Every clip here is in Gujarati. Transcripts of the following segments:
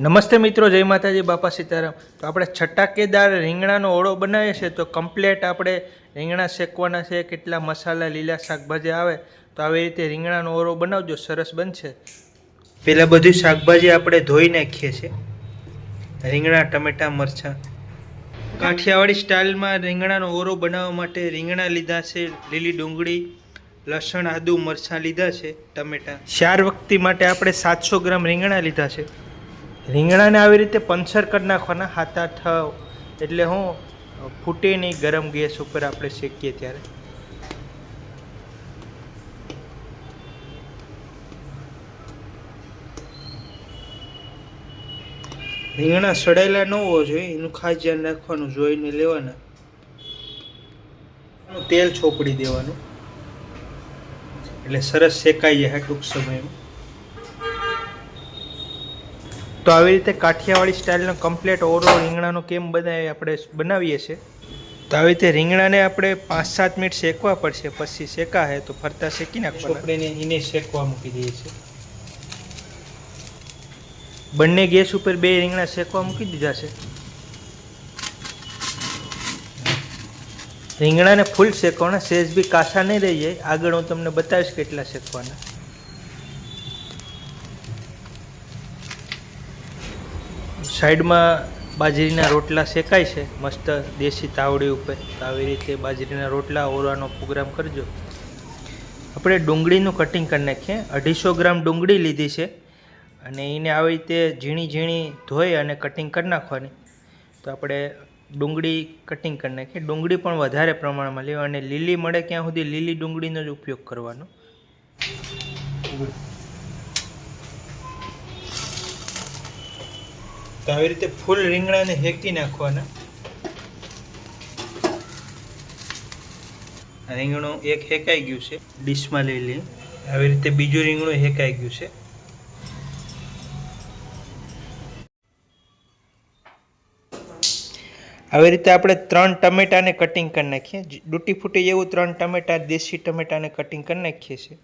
નમસ્તે મિત્રો, જય માતાજી, બાપા સીતારામ. તો આપણે છટાકેદાર રીંગણાનો ઓળો બનાવીએ છીએ, તો કમ્પ્લેટ આપણે રીંગણા શેકવાના છે, કેટલા મસાલા, લીલા શાકભાજી આવે, તો આવી રીતે રીંગણાનો ઓળો બનાવજો, સરસ બનશે. પહેલાં બધી શાકભાજી આપણે ધોઈ નાખીએ છીએ. રીંગણા, ટમેટા, મરચાં. કાઠિયાવાડી સ્ટાઇલમાં રીંગણાનો ઓરો બનાવવા માટે રીંગણા લીધા છે, લીલી ડુંગળી, લસણ, આદુ, મરચાં લીધા છે, ટમેટાં. ચાર વખતી માટે આપણે સાતસો ગ્રામ રીંગણા લીધા છે. રીંગણાને આવી રીતે પંચર કરી નાખવાના હાથ આઠ એટલે હું ફૂટે નહીં, ગરમ ગેસ ઉપર આપણે શેકીએ ત્યારે. રીંગણા સડાયેલા ન હોવો જોઈએ, એનું ખાસ ધ્યાન રાખવાનું, જોઈને લેવાના. તેલ છોપડી દેવાનું. એટલે સરસ શેકાઈ જાય ટૂંક સમયમાં. તો આવી રીતે કાઠિયાવાડી સ્ટાઇલનો કમ્પ્લેટ ઓવરઓલ રીંગણાનો કેમ બનાવી આપણે બનાવીએ છીએ? તો આવી રીતે રીંગણાને આપણે પાંચ સાત મિનિટ શેકવા પડશે પછી શેકા હે તો ફરતા શેકી નાખવાના. આપણે એને શેકવા મૂકી દઈએ છીએ. બંને ગેસ ઉપર બે રીંગણા શેકવા મૂકી દીધા છે. રીંગણાને ફૂલ શેકવાના સેજ બી કાસા નહીં રહી જાય. આગળ હું તમને બતાવીશ કેટલા શેકવાના. સાઈડમાં બાજરીના રોટલા શેકાય છે. મસ્ત દેશી તાવડી ઉપર. તો આવી રીતે બાજરીના રોટલા ઓરવાનો પ્રોગ્રામ કરજો. આપણે ડુંગળીનું કટિંગ કરી નાખીએ. અઢીસો ગ્રામ ડુંગળી લીધી છે. અને એને આવી રીતે ઝીણી ઝીણી ધોઈ અને કટિંગ કરી નાખવાની. તો આપણે ડુંગળી કટિંગ કરી નાખીએ. ડુંગળી પણ વધારે પ્રમાણમાં લેવા. અને લીલી મળે ક્યાં સુધી લીલી ડુંગળીનો જ ઉપયોગ કરવાનો. તો આવી રીતે ફૂલ રીંગણાને હેકી નાખવાના. રીંગણું એક હેકાઈ ગયું છે, ડીશમાં લઈ લઈએ. આવી રીતે બીજું રીંગણું હેકાઈ ગયું છે. આવી રીતે આપણે ત્રણ ટમેટાને કટિંગ કરી નાખીએ. ડૂટી ફૂટી જેવું ત્રણ ટમેટા, દેશી ટમેટાને કટિંગ કરી નાખીએ છીએ.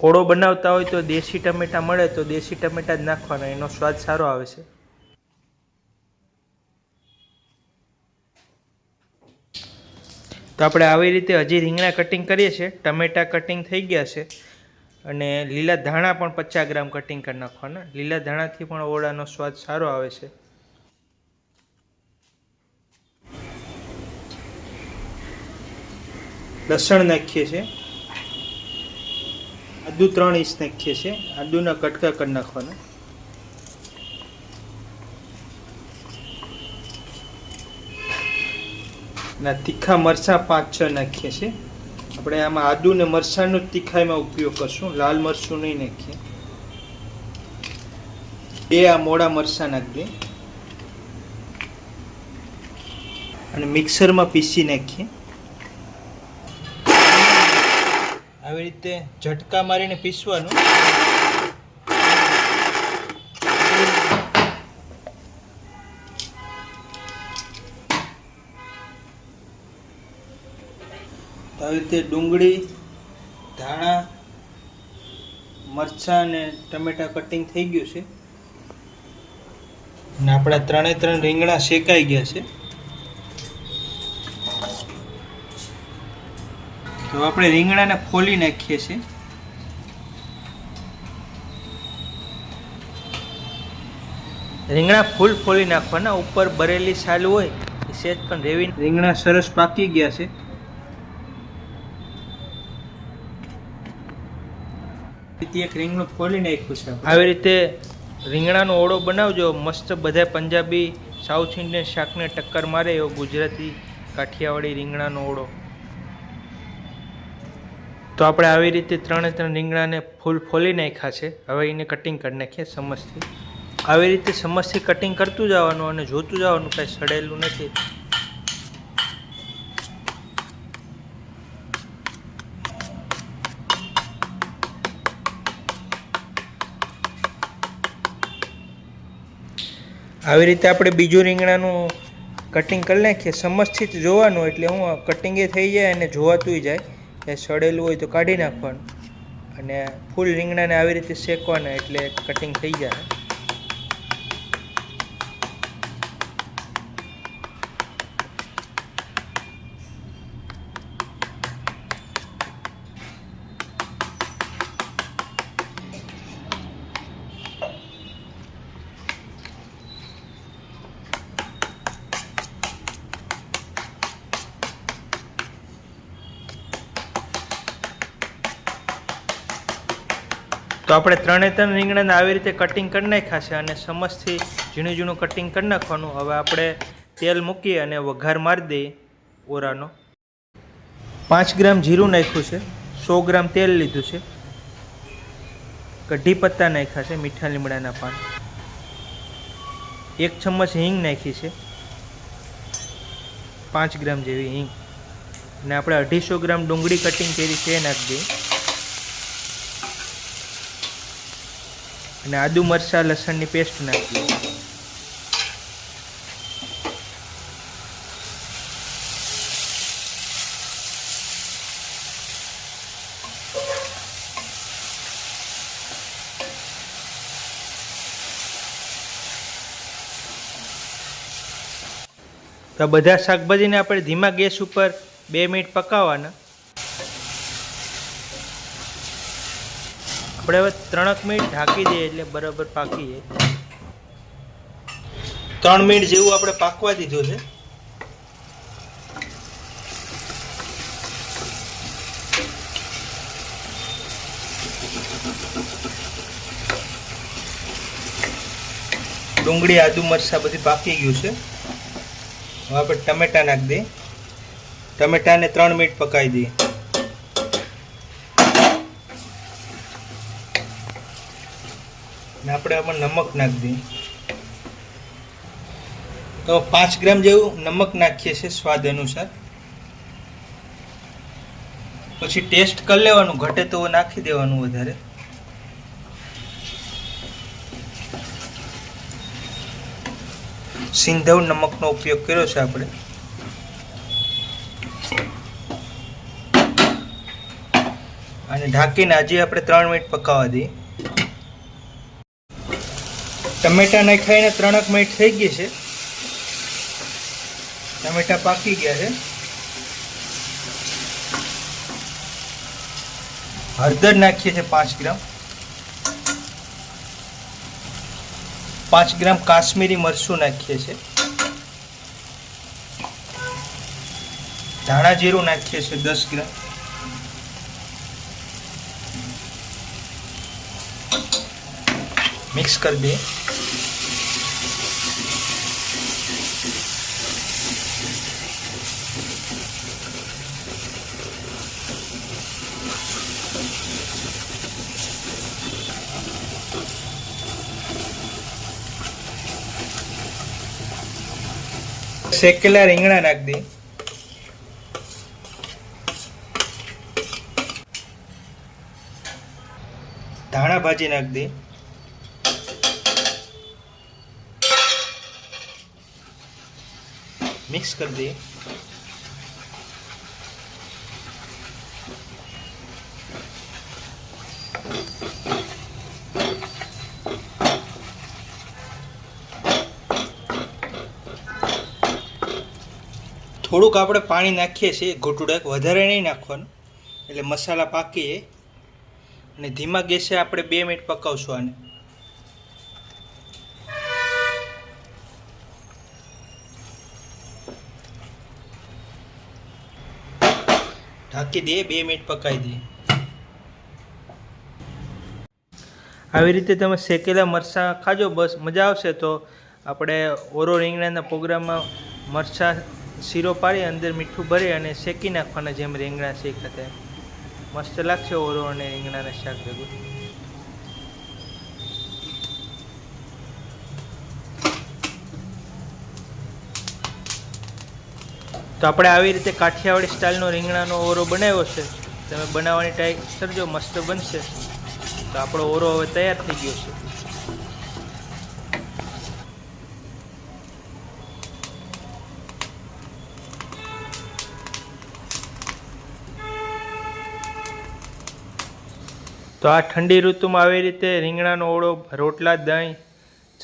ઓળો બનાવતા હોય તો દેશી ટમેટા મળે, તો દેશી ટમેટા જ નાખવાના, એનો સ્વાદ સારો આવે છે. તો આપણે આવી રીતે હજી રીંગણા કટિંગ કરીએ છીએ. ટમેટા કટિંગ થઈ ગયા છે. અને લીલા ધાણા પણ પચાસ ગ્રામ કટિંગ કરી નાખવાના. લીલા ધાણાથી પણ ઓળાનો સ્વાદ સારો આવે છે. લસણ નાખીએ છીએ. આદુ ત્રણ ઇંચ નાખીએ છીએ. આદુના કટકા કરી નાખવાના. ના, તીખા મરચાં પાંચ છ નાખીએ છીએ. આપણે આમાં આદુ ને મરચાંનો જ તીખાઈમાં ઉપયોગ કરશું. લાલ મરચું નહીં નાખીએ. બે આ મોડા મરચાં નાખી દઈએ. અને મિક્સરમાં પીસી નાખીએ. આવી રીતે ઝટકા મારીને પીસવાનું. આવી રીતે ડુંગળી, ધાણા, મરચાં અને ટમેટા કટિંગ થઈ ગયું છે. અને આપણા ત્રણે ત્રણ રીંગણા શેકાઈ ગયા છે. તો આપણે રીંગણાને ફોલી નાખીએ છીએ. રીંગણા ફૂલ ફોલી નાખવાના, ઉપર બરેલી સાલ હોય, એ સેજ પણ રેવી રીંગણા સરસ પાકી ગયા છે. એક રીંગણું ફોલી નાખ્યું છે. આવી રીતે રીંગણાનો ઓળો બનાવજો, મસ્ત બધા પંજાબી, સાઉથ ઇન્ડિયન શાકને ટક્કર મારે એવો ગુજરાતી કાઠિયાવાડી રીંગણાનો ઓળો. તો આપણે આવી રીતે ત્રણે ત્રણ રીંગણાને ફૂલ ફોલી નાખ્યા છે. હવે એને કટિંગ કરી નાખીએ સમજથી. આવી રીતે સમજથી કટિંગ કરતું જવાનું અને જોતું જવાનું કાંઈ સડેલું નથી. આવી રીતે આપણે બીજું રીંગણાનું કટિંગ કરી નાખીએ. સમજથી જ જોવાનું એટલે હું કટિંગે થઈ જાય અને જોવાતુંય જાય. એ સડેલું હોય તો કાઢી નાખવાનું. અને ફૂલ રીંગણાને આવી રીતે શેકવાના એટલે કટિંગ થઈ જાય. તો આપણે ત્રણે ત્રણ રીંગણાને આવી રીતે કટિંગ કરી નાખ્યા છે અને સમજથી ઝીણું ઝીણું કટિંગ કરી નાખવાનું. હવે આપણે તેલ મૂકી અને વઘાર મારી દઈએ ઓરાનો. પાંચ ગ્રામ જીરું નાખ્યું છે. સો ગ્રામ તેલ લીધું છે. કઢી પત્તા નાખ્યા છે મીઠા લીમડાના પાન. એક ચમચ હિંગ નાખી છે. પાંચ ગ્રામ જેવી હિંગ. અને આપણે અઢીસો ગ્રામ ડુંગળી કટિંગ કરી છે નાખી દઈએ. અને આદુ મરચાં લસણની પેસ્ટ નાખીએ તો બધા શાકભાજીને આપણે ધીમા ગેસ ઉપર બે મિનિટ પકાવવાના. આપણે હવે ત્રણક મિનિટ ઢાંકી દઈએ એટલે બરાબર પાકી ત્રણ મિનિટ જેવું આપણે પાકવા દીધું છે. ડુંગળી, આદુ, મરચાં બધી પાકી ગયું છે. હવે આપણે ટમેટા નાખી દઈએ. ટમેટાને ત્રણ મિનિટ પકાવી દઈએ. આપણે આમાં નમક નાખી દઈએ. તો પાંચ ગ્રામ જેવું નમક નાખીએ છીએ સ્વાદ અનુસાર. પછી ટેસ્ટ કરી લેવાનું, ઘટે તો નાખી દેવાનું વધારે. સિંધવ નમકનો ઉપયોગ કર્યો છે આપણે. અને ઢાંકીને હજી આપણે ત્રણ મિનિટ પકાવવા દઈએ. ટમેટા નાખાઈને ત્રણક મિનિટ થઈ ગઈ છે. ટમેટા પાકી ગયા છે. હળદર નાખીએ છીએ પાંચ ગ્રામ. પાંચ ગ્રામ કાશ્મીરી મરચું નાખીએ છીએ. ધાણા જીરું નાખીએ છીએ દસ ગ્રામ. મિક્સ કરી દઈએ. શેકેલા રીંગણા નાખ દે. ધાણા ભાજી નાખ દે. મિક્સ કરી દઈએ થોડુંક આપણે પાણી નાખીએ છીએ, ઘૂંટુડક. વધારે નહીં નાખવાનું. એટલે મસાલા પાકીએ. અને ધીમા ગેસે આપણે બે મિનિટ પકાવશું આને. ઢાંકી દઈએ, બે મિનિટ પકાવી દઈએ. આવી રીતે તમે શેકેલા મરચાં ખાજો, બસ. મજા આવશે તો આપણે ઓરો રીંગણાના પ્રોગ્રામમાં મરચાં શીરો પાડી અંદર મીઠું ભરી અને શેકી નાખવાના જેમ રીંગણા શેક હતા. મસ્ત લાગશે ઓરો અને રીંગણાના શાક ભેગું. તો આપણે આવી રીતે કાઠિયાવાડી સ્ટાઇલનો રીંગણાનો ઓરો બનાવ્યો છે. તમે બનાવવાની ટ્રાય કરજો, મસ્ત બનશે. તો આપણો ઓરો હવે તૈયાર થઈ ગયો છે. તો આ ઠંડી ઋતુમાં આવી રીતે રીંગણાનો ઓળો, રોટલા, દહીં,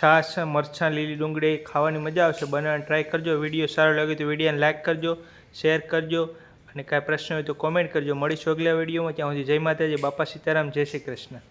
છાશ, મરચાં, લીલી ડુંગળી ખાવાની મજા આવશે. બનાવવાની ટ્રાય કરજો. વીડિયો સારો લાગે તો વિડીયોને લાઇક કરજો શેર કરજો અને કાંઈ પ્રશ્ન હોય તો કોમેન્ટ કરજો. મળીશું અગલા વિડીયોમાં. ત્યાં સુધી જય માતાજી. બાપા સીતારામ. જય શ્રી કૃષ્ણ.